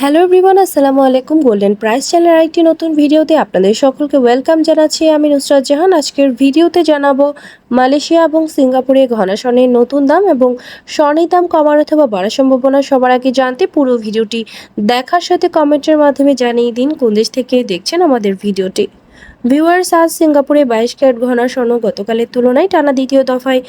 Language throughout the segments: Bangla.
হ্যালো এভরিওয়ান আসসালামু আলাইকুম গোল্ডেন প্রাইস চ্যানেলের আরেকটি নতুন ভিডিওতে আপনাদের সকলকে ওয়েলকাম জানাচ্ছি। আমি নুসরাত জাহান। আজকের ভিডিওতে জানাব মালয়েশিয়া এবং সিঙ্গাপুরে ঘনা স্বর্ণের নতুন দাম এবং স্বর্ণের দাম কমার অথবা বাড়ার সম্ভাবনা সবার আগে জানতে পুরো ভিডিওটি দেখার সাথে কমেন্টের মাধ্যমে জানিয়ে দিন কোন দেশ থেকে দেখছেন আমাদের ভিডিওটি। ভিউয়ার্স, আজ সিঙ্গাপুরে বাইশ ক্যারেট ঘনা স্বর্ণ গতকালের তুলনায় টানা দ্বিতীয় দফায়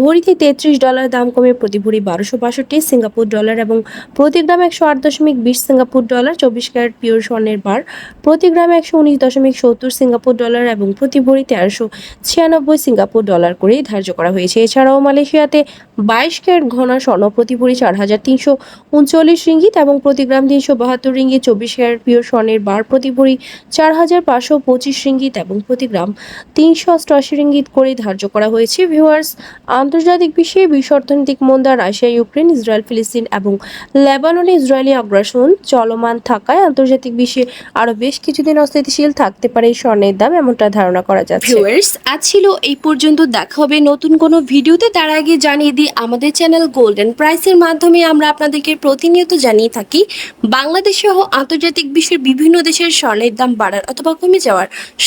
ভরিতে তেত্রিশ ডলার দাম কমে প্রতি ভরি বারোশো বাষট্টি সিঙ্গাপুর ডলার এবং প্রতি গ্রাম একশো আট দশমিক বিশ সিঙ্গাপুর ডলার, চব্বিশ ক্যারেট পিওর স্বর্ণের বার। প্রতি গ্রাম একশো উনিশ দশমিক সত্তর সিঙ্গাপুর ডলার এবং প্রতি ভরি তেরোশো ছিয়ানব্বই সিঙ্গাপুর ডলার করে ধার্য করা হয়েছে। এছাড়াও মালয়েশিয়াতে বাইশ ক্যারেট ঘনা স্বর্ণ প্রতি ভরি চার হাজার তিনশো উনচল্লিশ রিঙ্গিত এবং প্রতি গ্রাম তিনশো বাহাত্তর রিঙ্গিত চব্বিশ ক্যারেট পিওর স্বর্ণের বার প্রতি ভরি চার হাজার পাঁচশো পঁচিশ রিঙ্গিত এবং প্রতি গ্রাম তিনশো অষ্টআশি রিঙ্গিত করে ধার্য করা হয়েছে। ভিউয়ার্স, আন্তর্জাতিক বিশ্বে বিশ্ব অর্থনৈতিক মন্দা রাশিয়া, ইউক্রেন, ইসরায়েল, ফিলিস্তিন এবং লেবাননে ইসরায়েলি আগ্রাসন চলমান থাকায় আন্তর্জাতিক বিশ্বে আরও বেশ কিছুদিন অস্থিতিশীল থাকতে পারে স্বর্ণের দাম এমনটা ধারণা করা যাচ্ছে। ভিউয়ার্স, আজ ছিল এই পর্যন্ত। দেখা হবে নতুন কোনো ভিডিওতে। তার আগে জানিয়ে দিই, আমাদের চ্যানেল গোল্ডেন প্রাইসের মাধ্যমে আমরা আপনাদেরকে প্রতিনিয়ত জানিয়ে থাকি, বাংলাদেশ সহ আন্তর্জাতিক বিশ্বের বিভিন্ন দেশের স্বর্ণের দাম বাড়ার অথবা কমে যাওয়ার